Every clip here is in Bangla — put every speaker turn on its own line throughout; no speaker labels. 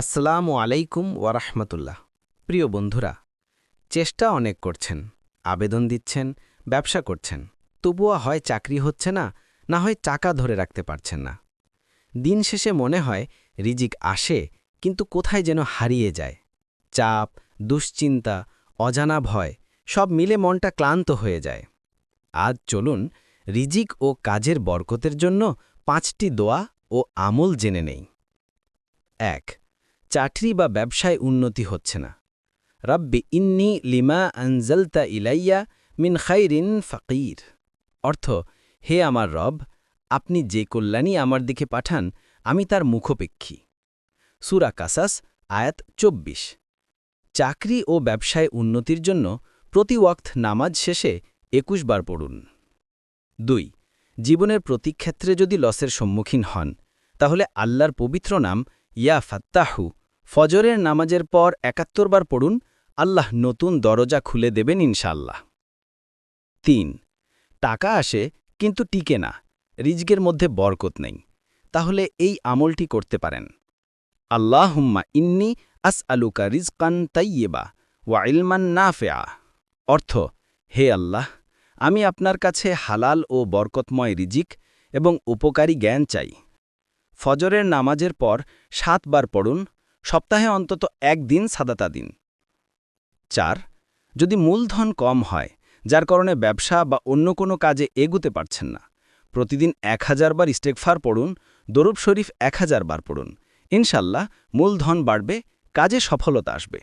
আসসালামু আলাইকুম ওয়ারাহমাতুল্লাহ প্রিয় বন্ধুরা, চেষ্টা অনেক করছেন, আবেদন দিচ্ছেন, ব্যবসা করছেন। তবুও হয় চাকরি হচ্ছে না না হয় টাকা ধরে রাখতে পারছেন না। দিন শেষে মনে হয় রিজিক আসে, কিন্তু কোথায় যেন হারিয়ে যায়। চাপ, দুশ্চিন্তা, অজানা ভয়, সব মিলে মনটা ক্লান্ত হয়ে যায়। আজ চলুন রিজিক ও কাজের বরকতের জন্য পাঁচটি দোয়া ও আমল জেনে নেই। এক চাকরি বা ব্যবসায় উন্নতি হচ্ছে না। রব্বি ইন্নি লিমা আনজলতা ইলাইয়া মিন খাইরিন ফকির। অর্থ, হে আমার রব, আপনি যে কল্যাণী আমার দিকে পাঠান, আমি তার মুখপেক্ষী। সুরা কাসাস, আয়াত চব্বিশ। চাকরি ও ব্যবসায় উন্নতির জন্য প্রতি ওয়াক্ত নামাজ শেষে একুশ বার পড়ুন। দুই, জীবনের প্রতি ক্ষেত্রে যদি লসের সম্মুখীন হন, তাহলে আল্লাহর পবিত্র নাম, ইয়া ফাত্তাহু ফজরের নামাজের পর একাত্তর বার পড়ুন, আল্লাহ নতুন দরজা খুলে দেবেন ইনশাল্লাহ তিন, টাকা আসে কিন্তু টিকে না, রিজকের মধ্যে বরকত নেই, তাহলে এই আমলটি করতে পারেন। আল্লাহুম্মা ইন্নি আস আলুকা রিজকান তাইয়েবা ওয়া ইলমান না ফেয়া অর্থ, হে আল্লাহ, আমি আপনার কাছে হালাল ও বরকতময় রিজিক এবং উপকারী জ্ঞান চাই। ফজরের নামাজের পর সাতবার পড়ুন সপ্তাহে অন্তত একদিন সাদাতা দিন। চার, যদি মূলধন কম হয়, যার কারণে ব্যবসা বা অন্য কোনো কাজে এগুতে পারছেন না, প্রতিদিন এক হাজার বার ইস্টেকফার পড়ুন, দরুব শরীফ এক হাজার বার পড়ুন। ইনশাল্লাহ মূলধন বাড়বে, কাজে সফলতা আসবে।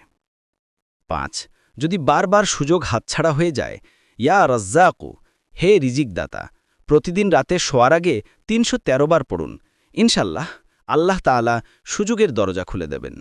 পাঁচ, যদি বারবার সুযোগ হাতছাড়া হয়ে যায়, ইয়া রজ্জাকু, হে রিজিকদাতা, প্রতিদিন রাতে শোয়ার আগে তিনশো তেরো বার পড়ুন। ইনশাল্লাহ আল্লাহ তালা সুযোগের দরজা খুলে দেবেন।